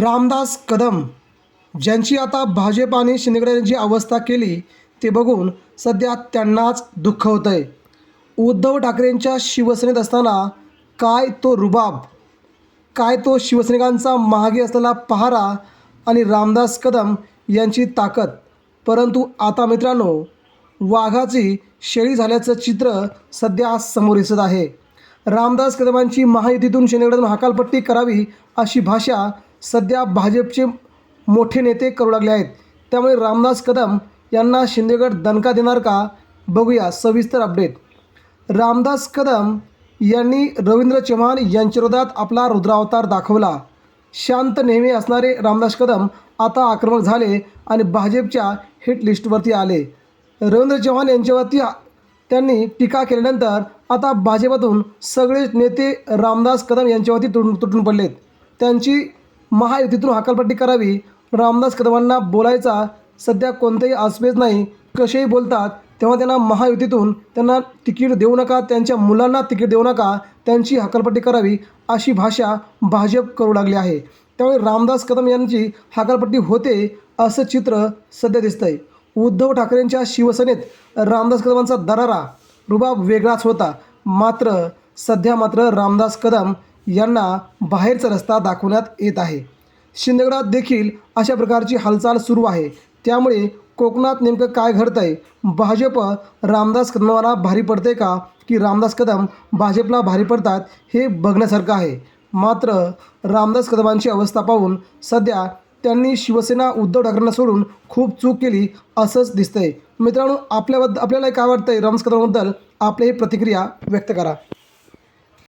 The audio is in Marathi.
रामदास कदम ज्यांची आता भाजप आणि शिंदेगडांची अवस्था केली ते बघून सध्या त्यांनाच दुःख होतं आहे उद्धव ठाकरेंच्या शिवसेनेत असताना काय तो रुबाब काय तो शिवसैनिकांचा महागे असलेला पहारा आणि रामदास कदम यांची ताकद. परंतु आता मित्रांनो वाघाची शेळी झाल्याचं चित्र सध्या समोर दिसत आहे. रामदास कदमांची महायुतीतून शिंदेगडातून हकालपट्टी करावी अशी भाषा सध्या भाजपचे मोठे नेते करू लागले आहेत. त्यामुळे रामदास कदम यांना शिंदेगड दणका देणार का? बघूया सविस्तर अपडेट रामदास कदम यांनी रवींद्र चव्हाण यांच्याविरोधात आपला रुद्रावतार दाखवला. शांत नेहमी असणारे रामदास कदम आता आक्रमक झाले आणि भाजपच्या हिट लिस्टवरती आले. रवींद्र चव्हाण यांच्यावरती त्यांनी टीका केल्यानंतर आता भाजपातून सगळे नेते रामदास कदम यांच्यावरती तुटून तुटून पडलेत. त्यांची महायुतीतून हकालपट्टी करावी. रामदास कदमांना बोलायचा सध्या कोणताही आसपेच नाही. कसेही बोलतात तेव्हा त्यांना महायुतीतून त्यांना तिकीट देऊ नका त्यांच्या मुलांना तिकीट देऊ नका त्यांची हकालपट्टी करावी अशी भाषा भाजप करू लागली आहे. त्यामुळे रामदास कदम यांची हकालपट्टी होते असं चित्र सध्या दिसतंय. उद्धव ठाकरेंच्या शिवसेनेत रामदास कदमांचा दरारा रुबाब वेगळाच होता. मात्र सध्या मात्र रामदास कदम यांना बाहेरचा रस्ता दाखवण्यात येत आहे. शिंदगडात देखील अशा प्रकारची हालचाल सुरू आहे. त्यामुळे कोकणात नेमकं काय घडतं आहे भाजप रामदास कदमाला भारी पडते का? की रामदास कदम भाजपला भारी पडतात हे बघण्यासारखं आहे. मात्र रामदास कदमांची अवस्था पाहून सध्या त्यांनी शिवसेना उद्धव ठाकरेंना सोडून खूप चूक केली असंच दिसतंय. मित्रांनो आपल्याबद्दल आपल्याला काय वाटतंय? रामदास कदमाबद्दल आपली प्रतिक्रिया व्यक्त करा.